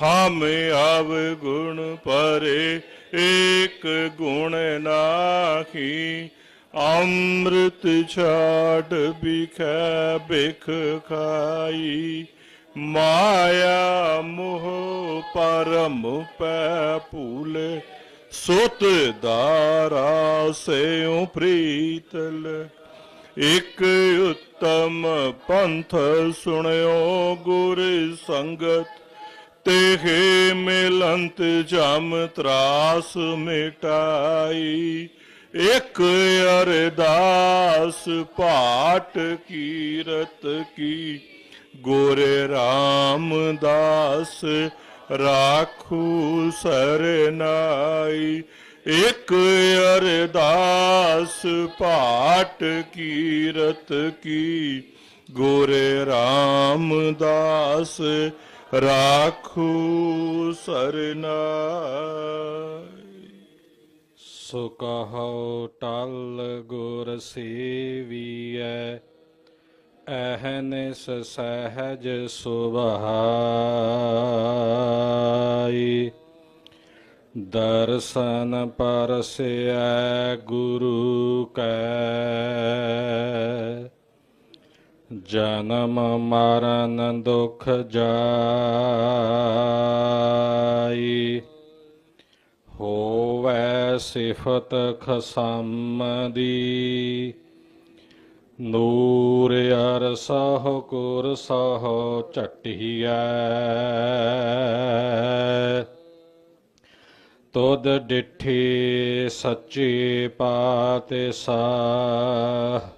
हम अव गुण परे एक गुण नाखी। अमृत छाट बिख बिख खाई। माया मोह परम पूल सुत दारा से प्रीतल। एक उत्तम पंथ सुनयो गुर संगत। ते हे मिलंत जम त्रास मिटाई। एक अरदास पाठ कीरत की। गोरे राम दास राखू सरनाई। एक अरदास पाठ कीरत की। गोरे राम दास ਰਾਖੂ ਸਰਨਾਈ। ਸੋ ਕਹੋ ਟਲ ਗੁਰ ਸੇਵੀਐ ਅਹਨਿਸ ਸਹਿਜ ਸੁਭਾਈ। ਦਰਸ਼ਨ ਪਰਸਿਐ ਗੁਰੂ ਕੈ ਜਨਮ ਮਰਨ ਦੁਖ ਜਾਈ। ਹੋਵੈ ਸਿਫਤ ਖਸਮ ਦੀ ਨੂਰ ਅਰ ਸਹ ਕੁਰ ਸਹ ਝਟਿਐ। ਤੁਧ ਡਿਠੀ ਸੱਚੀ ਪਾਤਿ ਸਾਹ।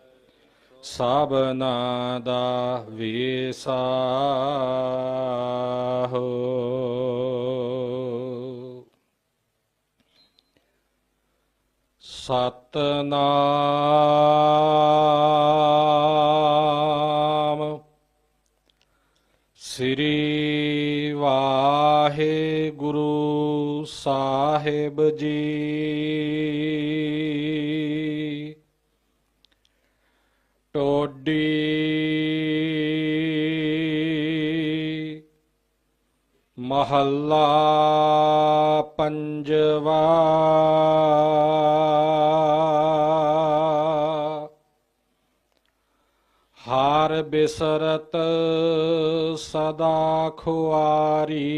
ਸਭਨਾ ਦਾ ਵੇਸਾਹੋ। ਸਤਨਾਮ ਸ੍ਰੀ ਵਾਹਿਗੁਰੂ ਸਾਹਿਬ ਜੀ। ਟੋਡੀ ਮਹੱਲਾ ਪੰਜਵਾ। ਹਾਰ ਬਿਸਰਤ ਸਦਾ ਖੁਆਰੀ।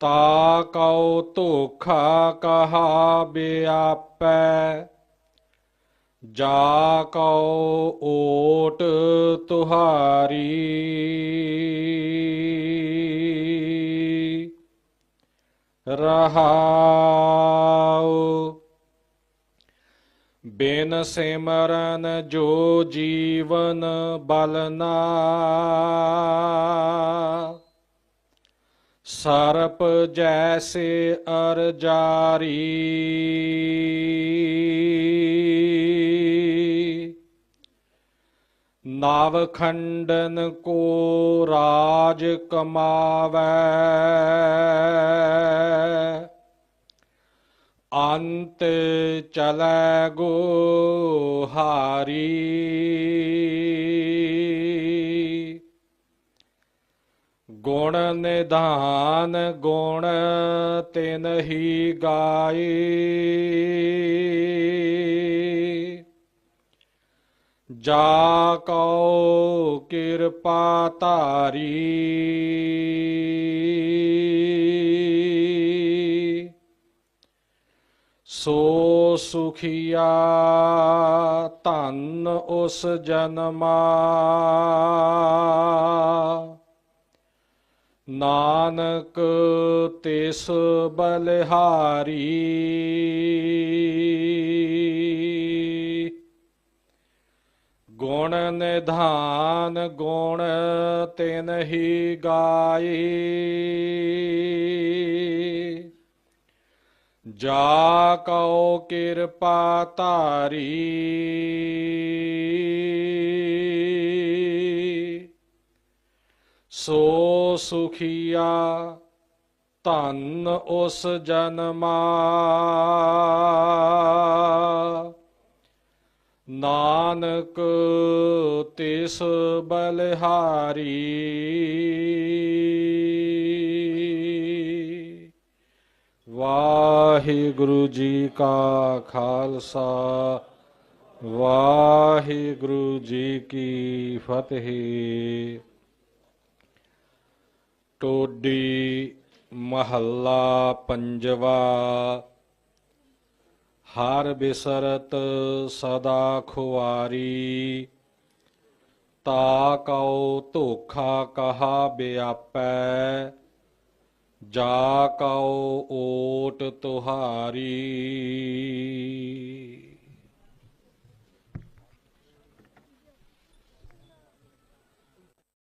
ਤਾ ਕਉ ਧੋਖਾ ਕਹਾ ਬਿਆਪੈ, ਜਾ ਕਉ ਓਟ ਤੁਹਾਰੀ। ਰਹਾਉ, ਬਿਨ ਸਿਮਰਨ ਜੋ ਜੀਵਨ ਬਲਨਾ। ਸਰਪ ਜੈਸੇ ਅਰ ਜਾਰੀ। ਨਵ ਖੰਡਨ ਕੋ ਰਾਜ ਕਮਾਵੈ। ਅੰਤ ਚਲੈ ਗੋ ਹਾਰੀ। ਗੁਣ ਨਿਧਾਨ ਗੁਣ ਤਿਨ ਹੀ ਗਾਏ ਜਾ ਕਉ ਕਿਰਪਾ ਧਾਰੀ। ਸੋ ਸੁਖੀਆ ਧਨ ਉਸ ਜਨਮਾ। ਨਾਨਕ ਤਿਸ ਬਲਿਹਾਰੀ। ਗੁਣ ਨਿਧਾਨ ਗੁਣ ਤਿਨ ਹੀ ਗਾਏ। ਜਾ ਕਉ ਕਿਰਪਾ ਧਾਰੀ। ਸੋ ਸੁਖੀਆ ਧਨ ਉਸ ਜਨਮਾ। ਨਾਨਕ ਤਿਸ ਬਲਿਹਾਰੀ। ਵਾਹਿਗੁਰੂ ਜੀ ਕਾ ਖਾਲਸਾ, ਵਾਹਿਗੁਰੂ ਜੀ ਕੀ ਫਤਿਹ। ਟੋਡੀ ਮਹੱਲਾ ਪੰਜਵਾ। ਹਰ ਬਿਸਰਤ ਸਦਾ ਖੁਆਰੀ। ਤਾ ਕਉ ਧੋਖਾ ਕਹਾ ਬਿਆਪੈ। ਜਾ ਕਉ ਓਟ ਤੁਹਾਰੀ।